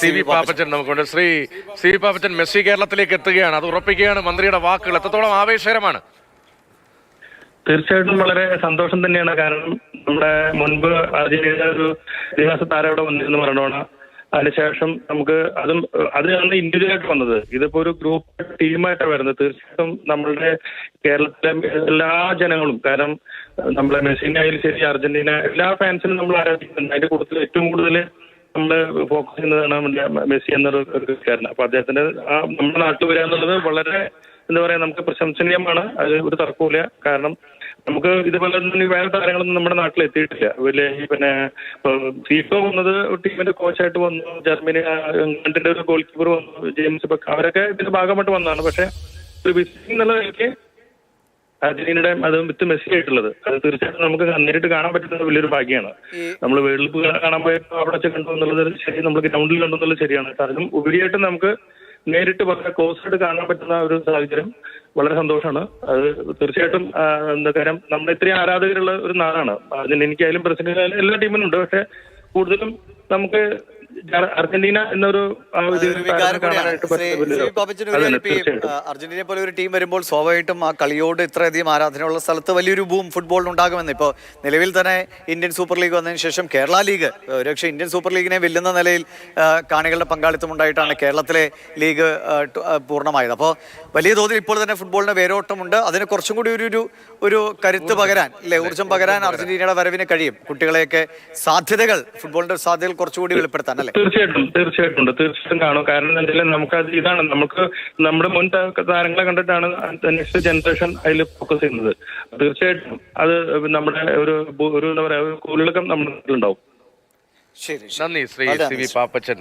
C V Pappachan. നമുക്കുണ്ട്. Shri C V Pappachan Messi കേരളത്തിലേക്ക് എത്തുകയാണ് അത് ഉറപ്പിക്കുകയാണ് മന്ത്രിയുടെ വാക്കുകൾ. എത്രത്തോളം ആവേശകരമാണ്? തീർച്ചയായിട്ടും വളരെ സന്തോഷം തന്നെയാണ്. കാരണം നമ്മുടെ മുൻപ് അർജന്റീന ഒരു ഇതിഹാസ താരം ഇവിടെ വന്നിരുന്നു മറഡോണ. അതിനുശേഷം നമുക്ക് അതും അതിനാണ് ഇൻഡിവിജ്വൽ ആയിട്ട് വന്നത്. ഇതിപ്പോ ഒരു ഗ്രൂപ്പ് ടീമായിട്ടാണ് വരുന്നത്. തീർച്ചയായിട്ടും നമ്മളുടെ കേരളത്തിലെ എല്ലാ ജനങ്ങളും കാരണം നമ്മളെ മെസ്സിനെ ആയാലും ശരി അർജന്റീന എല്ലാ ഫാൻസിനും നമ്മൾ ആരാധിക്കുന്നുണ്ട്. അതിന്റെ കൂടുതൽ ഏറ്റവും കൂടുതൽ നമ്മൾ ഫോക്കസ് ചെയ്യുന്നതാണ് നമ്മുടെ മെസ്സി എന്നൊരു കളിക്കാരൻ അപ്പൊ അദ്ദേഹത്തിന്റെ ആ നമ്മുടെ നാട്ടിൽ വരിക എന്നുള്ളത് വളരെ എന്താ പറയാ നമുക്ക് പ്രശംസനീയമാണ്. അത് ഒരു തർക്കമില്ല കാരണം നമുക്ക് ഇതുപോലെ തന്നെ വേറെ താരങ്ങളൊന്നും നമ്മുടെ നാട്ടിൽ എത്തിയിട്ടില്ല. വലിയ പിന്നെ ഫീഫ വന്നത് ടീമിന്റെ കോച്ചായിട്ട് വന്നു. ജർമ്മനി ഇംഗ്ലണ്ടിന്റെ ഒരു ഗോൾ കീപ്പർ വന്നു. James Buck. അവരൊക്കെ ഇതിന്റെ ഭാഗമായിട്ട് വന്നതാണ്. പക്ഷെ ഒരു വിസിറ്റിംഗ് എന്നുള്ള നിലയ്ക്ക് അർജന്റീനയുടെ അത് വിത്ത് മെസ്സി ആയിട്ടുള്ളത്. അത് തീർച്ചയായിട്ടും നമുക്ക് നേരിട്ട് കാണാൻ പറ്റുന്ന വലിയൊരു ഭാഗ്യമാണ്. നമ്മൾ വേൾഡ് കപ്പ് കാണാൻ പോയപ്പോൾ അവിടെ വെച്ച് കണ്ടു എന്നുള്ളത് ശരി നമ്മൾ ഗ്രൗണ്ടിൽ കണ്ടു എന്നുള്ളത് ശരിയാണ്. കാരണം ഉപരിയായിട്ട് നമുക്ക് നേരിട്ട് വളരെ ക്ലോസ് ആയിട്ട് കാണാൻ പറ്റുന്ന ഒരു സാഹചര്യം വളരെ സന്തോഷമാണ്. അത് തീർച്ചയായിട്ടും എന്താ കാര്യം നമ്മുടെ ഇത്രയും ആരാധകരുള്ള ഒരു നാടാണ്. അർജന്റീനയ്ക്കായാലും ബ്രസീലിനായാലും എല്ലാ ടീമിനും ഉണ്ട്. പക്ഷെ കൂടുതലും നമുക്ക് അർജന്റീന എന്നൊരു അർജന്റീനയെ പോലെ ഒരു ടീം വരുമ്പോൾ സ്വാഭാവികമായിട്ടും ആ കളിയോട് ഇത്രയധികം ആരാധനയുള്ള സ്ഥലത്ത് വലിയൊരു ബൂം ഫുട്ബോളിന് ഉണ്ടാകുമെന്ന്. ഇപ്പോൾ നിലവിൽ തന്നെ ഇന്ത്യൻ സൂപ്പർ ലീഗ് വന്നതിന് ശേഷം കേരള ലീഗ് ഒരുപക്ഷെ ഇന്ത്യൻ സൂപ്പർ ലീഗിനെ വെല്ലുന്ന നിലയിൽ കാണികളുടെ പങ്കാളിത്തം ഉണ്ടായിട്ടാണ് കേരളത്തിലെ ലീഗ് പൂർണമായത്. അപ്പോൾ വലിയ തോതിൽ ഇപ്പോൾ തന്നെ ഫുട്ബോളിന് വേരോട്ടമുണ്ട്. അതിന് കുറച്ചും കൂടി ഒരു ഒരു ഒരു കരുത്ത് പകരാൻ അല്ലെ? ഊർജം പകരാൻ അർജന്റീനയുടെ വരവിന് കഴിയും. കുട്ടികളെയൊക്കെ സാധ്യതകൾ ഫുട്ബോളിന്റെ സാധ്യതകൾ കുറച്ചുകൂടി വെളിപ്പെടുത്താൻ അല്ലെ തീർച്ചയായിട്ടും തീർച്ചയായിട്ടും ഉണ്ട്. തീർച്ചയായിട്ടും കാണും. കാരണം എന്താ നമുക്ക് അത് ഇതാണ്. നമുക്ക് നമ്മുടെ മുൻ താരങ്ങളെ കണ്ടിട്ടാണ് നെക്സ്റ്റ് ജനറേഷൻ അതിൽ ഫോക്കസ് ചെയ്യുന്നത്. തീർച്ചയായിട്ടും അത് നമ്മുടെ ഒരു ഒരു എന്താ പറയാ ഒരു കൂലിളക്കം നമ്മുടെ നാട്ടിലുണ്ടാവും. ശരി നന്ദി ശ്രീ സി വി പാപ്പച്ചൻ.